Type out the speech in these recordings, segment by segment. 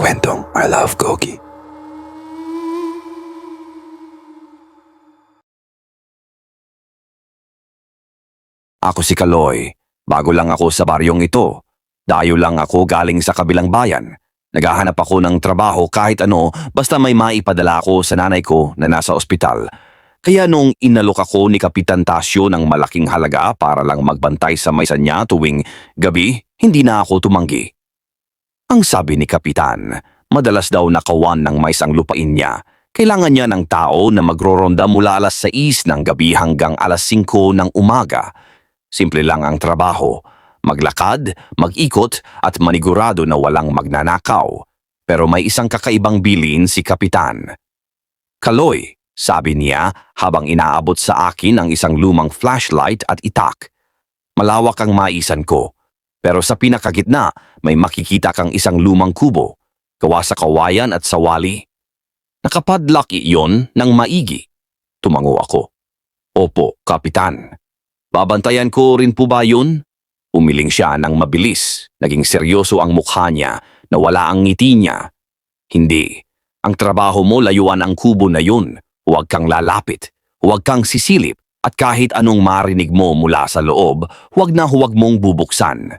Kwentong I Love Gogi. Ako si Kaloy. Bago lang ako sa baryong ito. Dayo lang ako galing sa kabilang bayan. Naghahanap ako ng trabaho kahit ano basta may maipadala ako sa nanay ko na nasa ospital. Kaya nung inalok ako ni Kapitan Tasio ng malaking halaga para lang magbantay sa maysa niya tuwing gabi, hindi na ako tumanggi. Ang sabi ni Kapitan, madalas daw nakawan ng mais ang lupain niya. Kailangan niya ng tao na magroronda mula alas 6 ng gabi hanggang alas 5 ng umaga. Simple lang ang trabaho. Maglakad, mag-ikot at manigurado na walang magnanakaw. Pero may isang kakaibang bilin si Kapitan. Kaloy, sabi niya habang inaabot sa akin ang isang lumang flashlight at itak. Malawak ang maisan ko. Pero sa pinakagitna, may makikita kang isang lumang kubo. Gawa sa kawayan at sawali. Nakapadlock iyon ng maigi. Tumango ako. Opo, Kapitan. Babantayan ko rin po ba yun? Umiling siya ng mabilis. Naging seryoso ang mukha niya na wala ang ngiti niya. Hindi. Ang trabaho mo layuan ang kubo na yun. Huwag kang lalapit. Huwag kang sisilip. At kahit anong marinig mo mula sa loob, huwag na huwag mong bubuksan.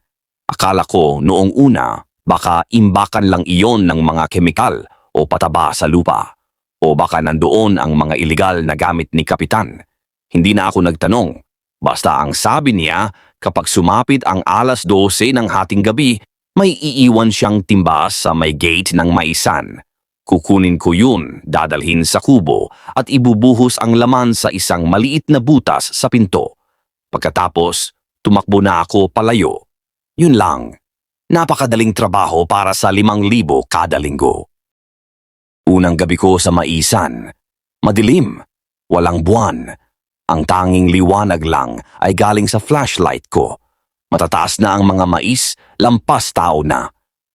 Akala ko noong una, baka imbakan lang iyon ng mga kemikal o pataba sa lupa. O baka nandoon ang mga ilegal na gamit ni Kapitan. Hindi na ako nagtanong. Basta ang sabi niya, kapag sumapit ang alas 12 ng hating gabi, may iiwan siyang timba sa may gate ng maisan. Kukunin ko yun, dadalhin sa kubo at ibubuhos ang laman sa isang maliit na butas sa pinto. Pagkatapos, tumakbo na ako palayo. Yun lang. Napakadaling trabaho para sa limang libo kada linggo. Unang gabi ko sa maisan. Madilim. Walang buwan. Ang tanging liwanag lang ay galing sa flashlight ko. Matataas na ang mga mais, lampas tao na.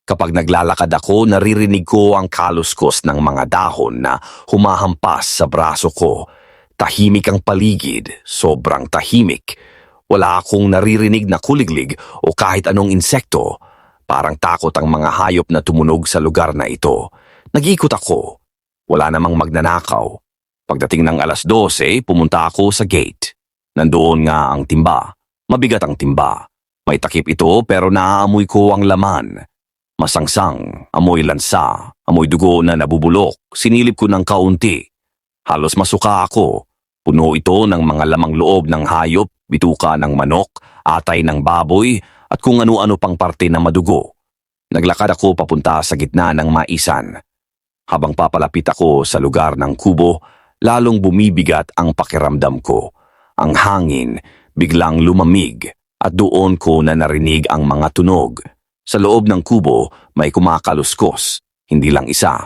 Kapag naglalakad ako, naririnig ko ang kaluskos ng mga dahon na humahampas sa braso ko. Tahimik ang paligid, sobrang tahimik. Wala akong naririnig na kuliglig o kahit anong insekto. Parang takot ang mga hayop na tumunog sa lugar na ito. Nag-ikot ako. Wala namang magnanakaw. Pagdating ng alas 12, pumunta ako sa gate. Nandoon nga ang timba. Mabigat ang timba. May takip ito pero naaamoy ko ang laman. Masangsang, amoy lansa, amoy dugo na nabubulok, sinilip ko ng kaunti. Halos masuka ako. Puno ito ng mga lamang loob ng hayop, bituka ng manok, atay ng baboy, at kung ano-ano pang parte na madugo. Naglakad ako papunta sa gitna ng maisan. Habang papalapit ako sa lugar ng kubo, lalong bumibigat ang pakiramdam ko. Ang hangin biglang lumamig at doon ko na narinig ang mga tunog. Sa loob ng kubo may kumakaluskos, hindi lang isa.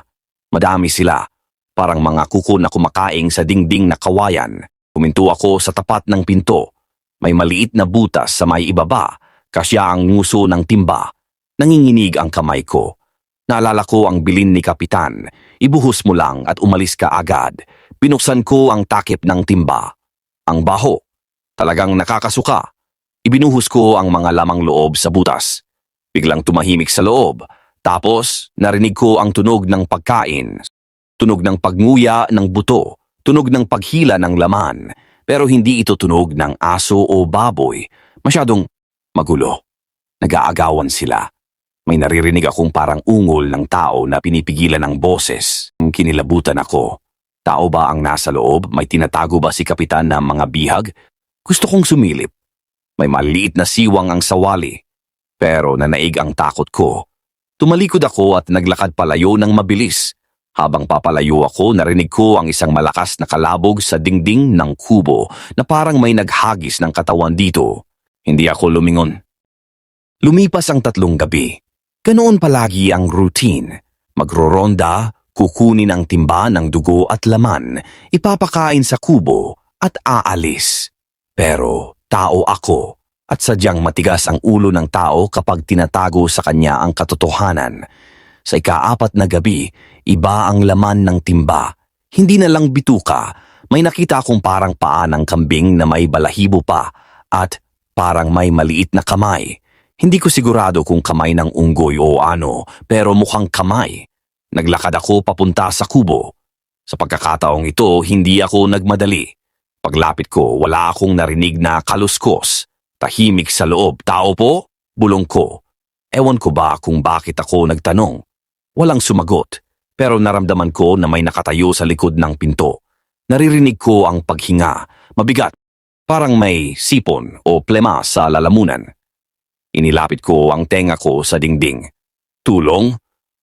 Madami sila, parang mga kuko na kumakaing sa dingding na kawayan. Puminto ako sa tapat ng pinto. May maliit na butas sa may ibaba, kasya ang nguso ng timba. Nanginginig ang kamay ko. Naalala ko ang bilin ni Kapitan. Ibuhos mo lang at umalis ka agad. Binuksan ko ang takip ng timba. Ang baho. Talagang nakakasuka. Ibinuhos ko ang mga lamang loob sa butas. Biglang tumahimik sa loob. Tapos, narinig ko ang tunog ng pagkain. Tunog ng pagnguya ng buto. Tunog ng paghila ng laman. Pero hindi ito tunog ng aso o baboy. Masyadong magulo. Nag-aagawan sila. May naririnig akong parang ungol ng tao na pinipigilan ng boses. Kinilabutan ako. Tao ba ang nasa loob? May tinatago ba si Kapitan ng mga bihag? Gusto kong sumilip. May maliit na siwang ang sawali. Pero nanaig ang takot ko. Tumalikod ako at naglakad palayo ng mabilis. Habang papalayo ako, narinig ko ang isang malakas na kalabog sa dingding ng kubo na parang may naghagis ng katawan dito. Hindi ako lumingon. Lumipas ang tatlong gabi. Ganoon palagi ang routine. Magroronda, kukunin ang timba ng dugo at laman, ipapakain sa kubo at aalis. Pero tao ako at sadyang matigas ang ulo ng tao kapag tinatago sa kanya ang katotohanan. Sa ikaapat na gabi, iba ang laman ng timba. Hindi na lang bituka, may nakita akong parang paa ng kambing na may balahibo pa at parang may maliit na kamay. Hindi ko sigurado kung kamay ng unggoy o ano, pero mukhang kamay. naglakad ako papunta sa kubo. Sa pagkakataong ito, hindi ako nagmadali. Paglapit ko, wala akong narinig na kaluskos. Tahimik sa loob. Tao po? Bulong ko. Ewan ko ba kung bakit ako nagtanong. Walang sumagot, pero naramdaman ko na may nakatayo sa likod ng pinto. Naririnig ko ang paghinga, mabigat, parang may sipon o plema sa lalamunan. Inilapit ko ang tenga ko sa dingding. Tulong?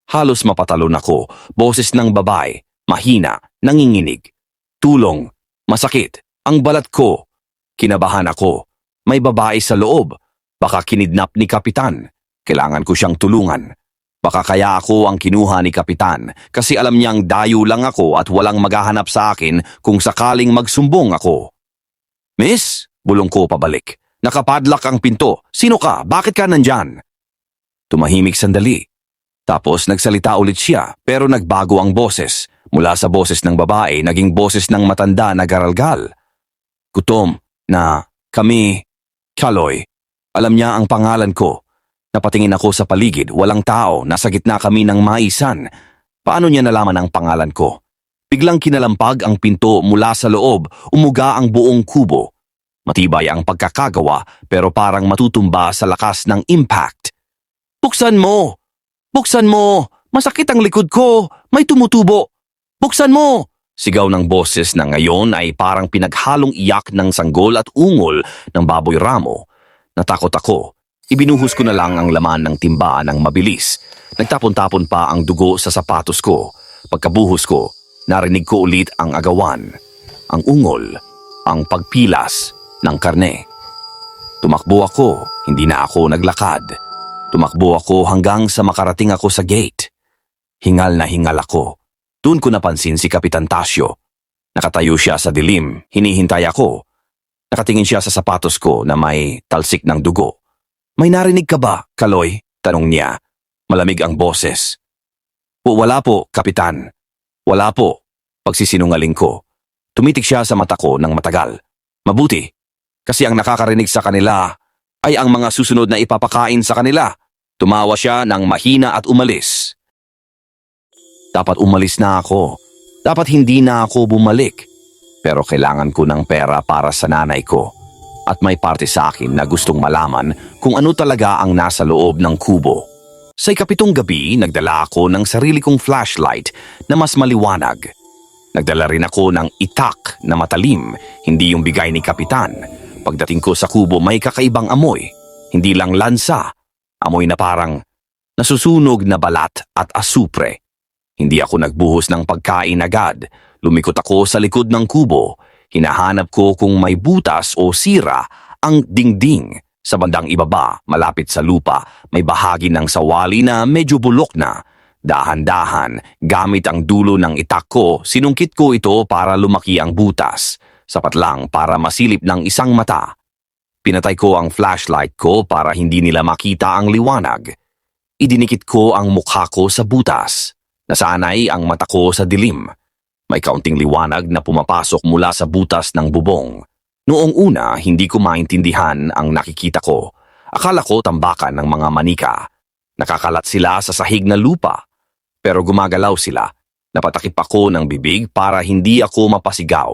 Halos mapatalon ako, boses ng babae, mahina, nanginginig. Tulong, masakit, ang balat ko. Kinabahan ako, may babae sa loob, baka kinidnap ni Kapitan. Kailangan ko siyang tulungan. Baka kaya ako ang kinuha ni Kapitan kasi alam niyang dayo lang ako at walang maghahanap sa akin kung sakaling magsumbong ako. Miss, bulong ko pabalik. Nakapadlock ang pinto. Sino ka? Bakit ka nandyan? Tumahimik sandali. Tapos nagsalita ulit siya pero nagbago ang boses. Mula sa boses ng babae, naging boses ng matanda na garalgal. Gutom na kami, Kaloy. Alam niya ang pangalan ko. Napatingin ako sa paligid, walang tao, nasa gitna kami ng maisan. Paano niya nalaman ang pangalan ko? Biglang kinalampag ang pinto mula sa loob, umuga ang buong kubo. Matibay ang pagkakagawa pero parang matutumba sa lakas ng impact. Buksan mo! Buksan mo! Masakit ang likod ko! May tumutubo! Buksan mo! Sigaw ng boses na ngayon ay parang pinaghalong iyak ng sanggol at ungol ng baboy ramo. Natakot ako. Ibinuhos ko na lang ang laman ng timba ng mabilis. Nagtapon-tapon pa ang dugo sa sapatos ko. Pagkabuhos ko, narinig ko ulit ang agawan. Ang ungol. Ang pagpilas ng karne. Tumakbo ako, hindi na ako naglakad. Tumakbo ako hanggang sa makarating ako sa gate. Hingal na hingal ako. Doon ko napansin si Kapitan Tasio. Nakatayo siya sa dilim, hinihintay ako. Nakatingin siya sa sapatos ko na may talsik ng dugo. May narinig ka ba, Kaloy? Tanong niya. Malamig ang boses. O, wala po, Kapitan. Wala po. Pagsisinungaling ko. Tumitik siya sa mata ko ng matagal. Mabuti. Kasi ang nakakarinig sa kanila ay ang mga susunod na ipapakain sa kanila. Tumawa siya ng mahina at umalis. Dapat umalis na ako. Dapat hindi na ako bumalik. Pero kailangan ko ng pera para sa nanay ko. At may parte sa akin na gustong malaman kung ano talaga ang nasa loob ng kubo. Sa ikapitong gabi, nagdala ako ng sarili kong flashlight na mas maliwanag. Nagdala rin ako ng itak na matalim, hindi yung bigay ni Kapitan. Pagdating ko sa kubo may kakaibang amoy. Hindi lang lansa. Amoy na parang nasusunog na balat at asupre. Hindi ako nagbuhos ng pagkain agad. Lumikot ako sa likod ng kubo. Hinahanap ko kung may butas o sira ang dingding. Sa bandang ibaba, malapit sa lupa, may bahagi ng sawali na medyo bulok na. Dahan-dahan, gamit ang dulo ng itak ko, sinungkit ko ito para lumaki ang butas. Sapat lang para masilip ng isang mata. Pinatay ko ang flashlight ko para hindi nila makita ang liwanag. Idinikit ko ang mukha ko sa butas. Nasanay ang mata ko sa dilim. May kaunting liwanag na pumapasok mula sa butas ng bubong. Noong una, hindi ko maintindihan ang nakikita ko. Akala ko tambakan ng mga manika. Nakakalat sila sa sahig na lupa. Pero gumagalaw sila. Napatakip ako ng bibig para hindi ako mapasigaw.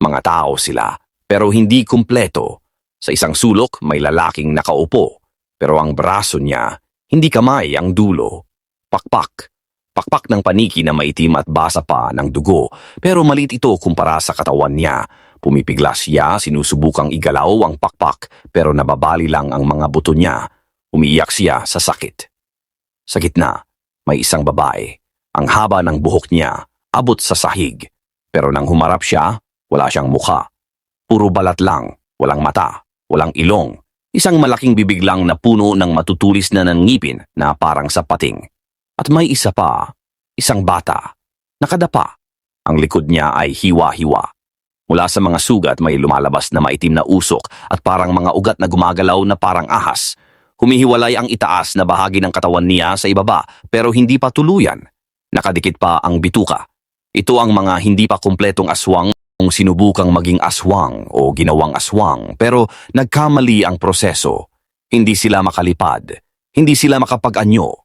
Mga tao sila, pero hindi kumpleto. Sa isang sulok, may lalaking nakaupo. Pero ang braso niya, hindi kamay ang dulo. Pakpak. Pakpak ng paniki na maitim at basa pa ng dugo. Pero malit ito kumpara sa katawan niya. Pumipiglas siya, sinusubukang igalaw ang pakpak pero nababali lang ang mga buto niya. Umiiyak siya sa sakit. Sa gitna, may isang babae. Ang haba ng buhok niya, abot sa sahig. Pero nang humarap siya, wala siyang mukha. Puro balat lang, walang mata, walang ilong. Isang malaking bibig lang na puno ng matutulis na nangipin na parang sa pating. At may isa pa, isang bata. Nakadapa. Ang likod niya ay hiwa-hiwa. Mula sa mga sugat may lumalabas na maitim na usok at parang mga ugat na gumagalaw na parang ahas. Humihiwalay ang itaas na bahagi ng katawan niya sa ibaba pero hindi pa tuluyan. Nakadikit pa ang bituka. Ito ang mga hindi pa kumpletong aswang kung sinubukang maging aswang o ginawang aswang pero nagkamali ang proseso. Hindi sila makalipad. Hindi sila makapag-anyo.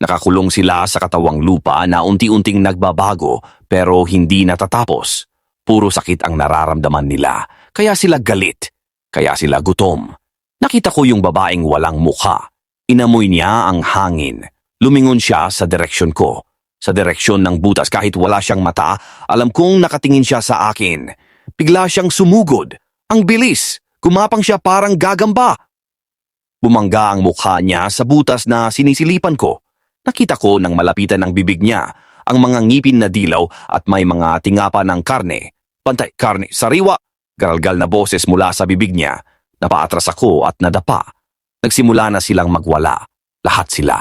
Nakakulong sila sa katawang lupa na unti-unting nagbabago pero hindi natatapos. Puro sakit ang nararamdaman nila, kaya sila galit, kaya sila gutom. Nakita ko yung babaeng walang mukha. Inamoy niya ang hangin. Lumingon siya sa direksyon ko. Sa direksyon ng butas kahit wala siyang mata, alam kong nakatingin siya sa akin. Bigla siyang sumugod. Ang bilis. Kumapang siya parang gagamba. Bumangga ang mukha niya sa butas na sinisilipan ko. Nakita ko nang malapitan ng bibig niya ang mga ngipin na dilaw at may mga tingapa ng karne. Pantay, karne, sariwa. Garalgal na boses mula sa bibig niya. Napaatras ako at nadapa. Nagsimula na silang magwala. Lahat sila.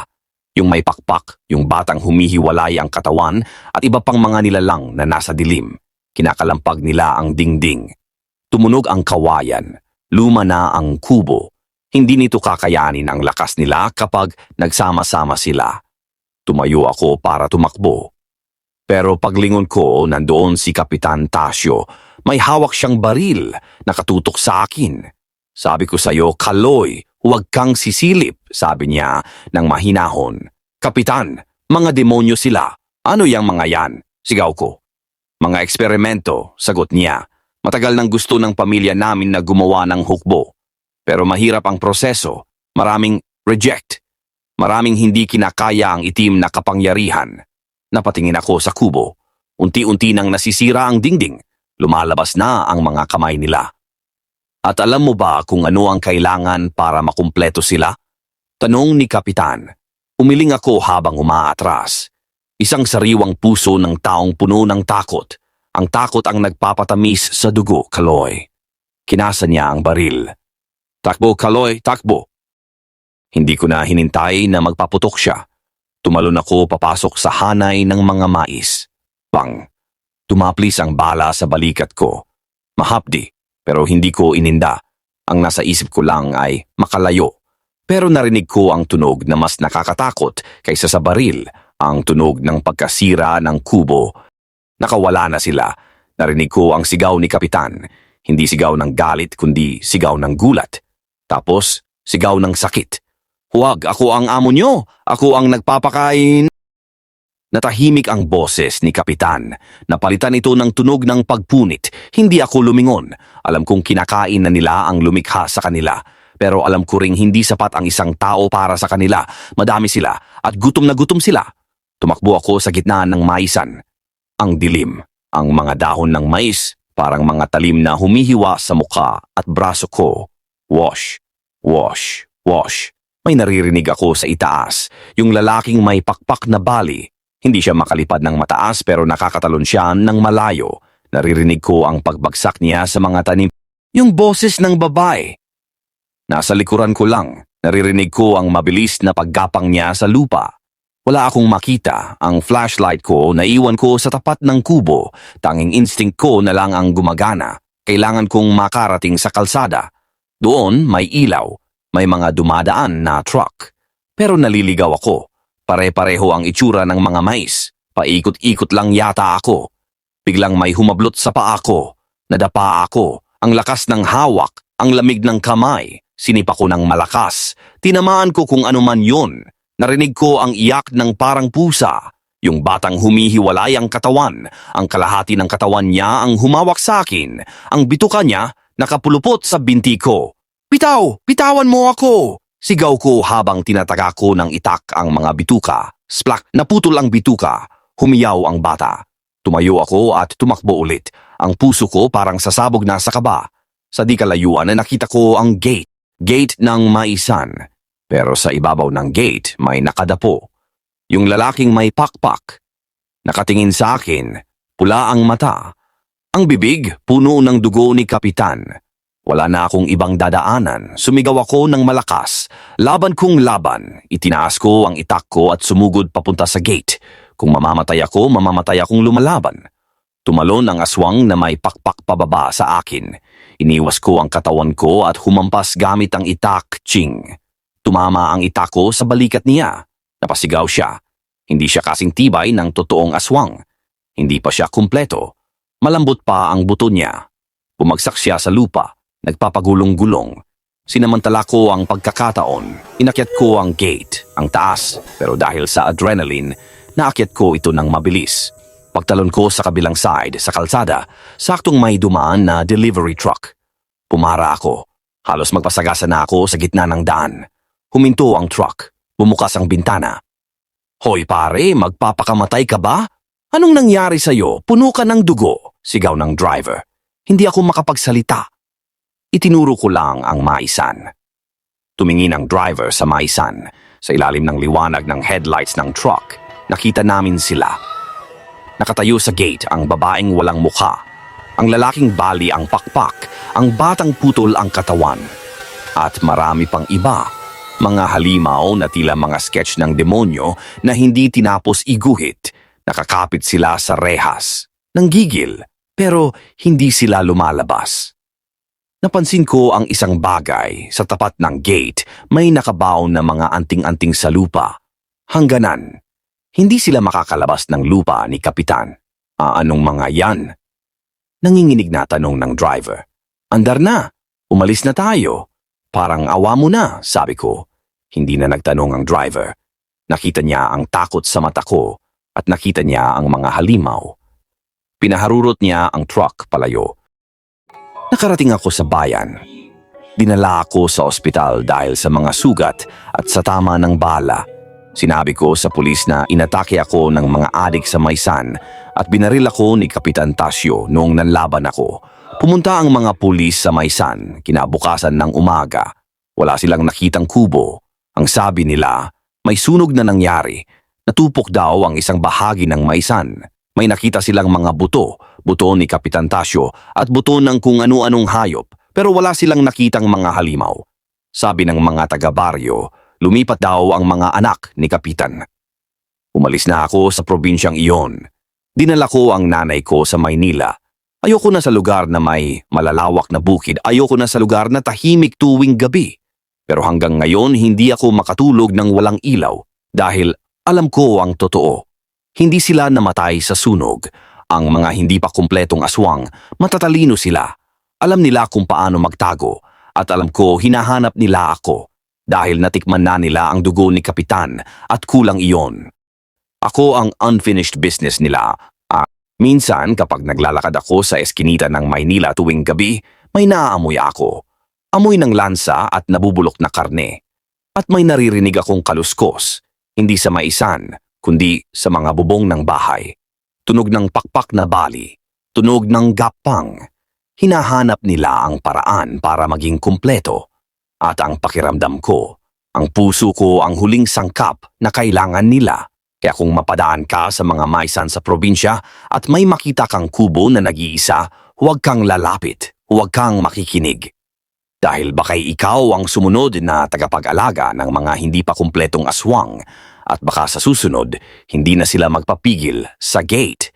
Yung may pakpak, yung batang humihiwalay ang katawan at iba pang mga nilalang na nasa dilim. Kinakalampag nila ang dingding. Tumunog ang kawayan. Luma na ang kubo. Hindi nito kakayanin ang lakas nila kapag nagsama-sama sila. Tumayo ako para tumakbo. Pero paglingon ko, nandoon si Kapitan Tasio. May hawak siyang baril, nakatutok sa akin. Sabi ko sa'yo, Kaloy, huwag kang sisilip, sabi niya ng mahinahon. Kapitan, mga demonyo sila. Ano yang mga yan? Sigaw ko. Mga eksperimento, sagot niya. Matagal nang gusto ng pamilya namin na gumawa ng hukbo. Pero mahirap ang proseso. Maraming reject. Maraming hindi kinakaya ang itim na kapangyarihan. Napatingin ako sa kubo. Unti-unti nang nasisira ang dingding. Lumalabas na ang mga kamay nila. At alam mo ba kung ano ang kailangan para makumpleto sila? Tanong ni Kapitan. Umiling ako habang umaatras. Isang sariwang puso ng taong puno ng takot. Ang takot ang nagpapatamis sa dugo, Kaloy. Kinasa niya ang baril. Takbo, Kaloy, takbo. Hindi ko na hinintay na magpaputok siya. Tumalon ako papasok sa hanay ng mga mais. Pang. Tumaplis ang bala sa balikat ko. Mahapdi, pero hindi ko ininda. Ang nasa isip ko lang ay makalayo. Pero narinig ko ang tunog na mas nakakatakot kaysa sa baril, ang tunog ng pagkasira ng kubo. Nakawala na sila. Narinig ko ang sigaw ni Kapitan. Hindi sigaw ng galit kundi sigaw ng gulat. Tapos, sigaw ng sakit. Huwag, ako ang amo nyo. Ako ang nagpapakain. Natahimik ang boses ni Kapitan. Napalitan ito ng tunog ng pagpunit. Hindi ako lumingon. Alam kong kinakain na nila ang lumikha sa kanila. Pero alam ko ring hindi sapat ang isang tao para sa kanila. Madami sila at gutom na gutom sila. Tumakbo ako sa gitna ng maisan. Ang dilim. Ang mga dahon ng mais, parang mga talim na humihiwa sa mukha at braso ko. Wash, wash, wash. May naririnig ako sa itaas, yung lalaking may pakpak na bali. Hindi siya makalipad ng mataas pero nakakatalon siya ng malayo. Naririnig ko ang pagbagsak niya sa mga tanim. Yung boses ng babae. Nasa likuran ko lang, naririnig ko ang mabilis na paggapang niya sa lupa. Wala akong makita, ang flashlight ko naiwan ko sa tapat ng kubo. Tanging instinct ko na lang ang gumagana. Kailangan kong makarating sa kalsada. Doon may ilaw, may mga dumadaan na truck. Pero naliligaw ako. Pare-pareho ang itsura ng mga mais. Paikot-ikot lang yata ako. Biglang may humablot sa paa ko. Nadapa ako. Ang lakas ng hawak, ang lamig ng kamay. Sinipa ko ng malakas. Tinamaan ko kung ano man yun. Narinig ko ang iyak ng parang pusa. Yung batang humihiwalay ang katawan. Ang kalahati ng katawan niya ang humawak sa akin. Ang bituka niya nakapulupot sa binti ko. Bitaw! Bitawan mo ako! Sigaw ko habang tinataga ko ng itak ang mga bituka. Splak! Naputol ang bituka. Humiyaw ang bata. Tumayo ako at tumakbo ulit. Ang puso ko parang sasabog na sa kaba. Sa di kalayuan na nakita ko ang gate. Gate ng maisan. Pero sa ibabaw ng gate may nakadapo. Yung lalaking may pakpak. Nakatingin sa akin, pula ang mata. Ang bibig, puno ng dugo ni Kapitan. Wala na akong ibang dadaanan. Sumigaw ako ng malakas. Laban kong laban. Itinaas ko ang itak ko at sumugod papunta sa gate. Kung mamamatay ako, mamamatay akong lumalaban. Tumalon ang aswang na may pakpak pababa sa akin. Iniwas ko ang katawan ko at humampas gamit ang itak, ching. Tumama ang itak ko sa balikat niya. Napasigaw siya. Hindi siya kasing tibay ng totoong aswang. Hindi pa siya kumpleto. Malambot pa ang buto niya. Bumagsak siya sa lupa. Nagpapagulong-gulong. Sinamantala ko ang pagkakataon. Inakyat ko ang gate, ang taas, pero dahil sa adrenaline, naakyat ko ito ng mabilis. Pagtalon ko sa kabilang side, sa kalsada, saktong may dumaan na delivery truck. Pumara ako. Halos magpasagasa na ako sa gitna ng daan. Huminto ang truck. Bumukas ang bintana. Hoy pare, magpapakamatay ka ba? Anong nangyari sa'yo? Puno ka ng dugo, sigaw ng driver. Hindi ako makapagsalita. Itinuro ko lang ang maisan. Tumingin ang driver sa maisan. Sa ilalim ng liwanag ng headlights ng truck, nakita namin sila. Nakatayo sa gate ang babaeng walang mukha. Ang lalaking bali ang pakpak, ang batang putol ang katawan. At marami pang iba, mga halimaw na tila mga sketch ng demonyo na hindi tinapos iguhit. Nakakapit sila sa rehas. Nanggigil, pero hindi sila lumalabas. Napansin ko ang isang bagay sa tapat ng gate may nakabaon na mga anting-anting sa lupa. Hangganan, hindi sila makakalabas ng lupa ni Kapitan. Ah, anong mga yan? Nanginginig na tanong ng driver. Andar na, umalis na tayo. Parang awa mo na, sabi ko. Hindi na nagtanong ang driver. Nakita niya ang takot sa mata ko at nakita niya ang mga halimaw. Pinaharurot niya ang truck palayo. Nakarating ako sa bayan. Dinala ako sa ospital dahil sa mga sugat at sa tama ng bala. Sinabi ko sa pulis na inatake ako ng mga adik sa Maysan at binaril ako ni Kapitan Tasio noong nanlaban ako. Pumunta ang mga pulis sa Maysan kinabukasan ng umaga. Wala silang nakitang kubo. Ang sabi nila, may sunog na nangyari. Natupok daw ang isang bahagi ng Maysan. May nakita silang mga buto, buto ni Kapitan Tasio at buto ng kung ano-anong hayop pero wala silang nakitang mga halimaw. Sabi ng mga taga-baryo, lumipat daw ang mga anak ni Kapitan. Umalis na ako sa probinsyang iyon. Dinala ko ang nanay ko sa Maynila. Ayoko na sa lugar na may malalawak na bukid. Ayoko na sa lugar na tahimik tuwing gabi. Pero hanggang ngayon hindi ako makatulog ng walang ilaw dahil alam ko ang totoo. Hindi sila namatay sa sunog. Ang mga hindi pa kumpletong aswang, matatalino sila. Alam nila kung paano magtago at alam ko hinahanap nila ako dahil natikman na nila ang dugo ni Kapitan at kulang iyon. Ako ang unfinished business nila. Ah, minsan kapag naglalakad ako sa eskinita ng Maynila tuwing gabi, may naaamoy ako. Amoy ng lansa at nabubulok na karne. At may naririnig akong kaluskos, hindi sa maisan, kundi sa mga bubong ng bahay. Tunog ng pakpak na bali, tunog ng gapang. Hinahanap nila ang paraan para maging kumpleto. At ang pakiramdam ko, ang puso ko ang huling sangkap na kailangan nila. Kaya kung mapadaan ka sa mga maisan sa probinsya at may makita kang kubo na nag-iisa, huwag kang lalapit, huwag kang makikinig. Dahil baka'y ikaw ang sumunod na tagapag-alaga ng mga hindi pa kumpletong aswang at baka sa susunod, hindi na sila magpapigil sa gate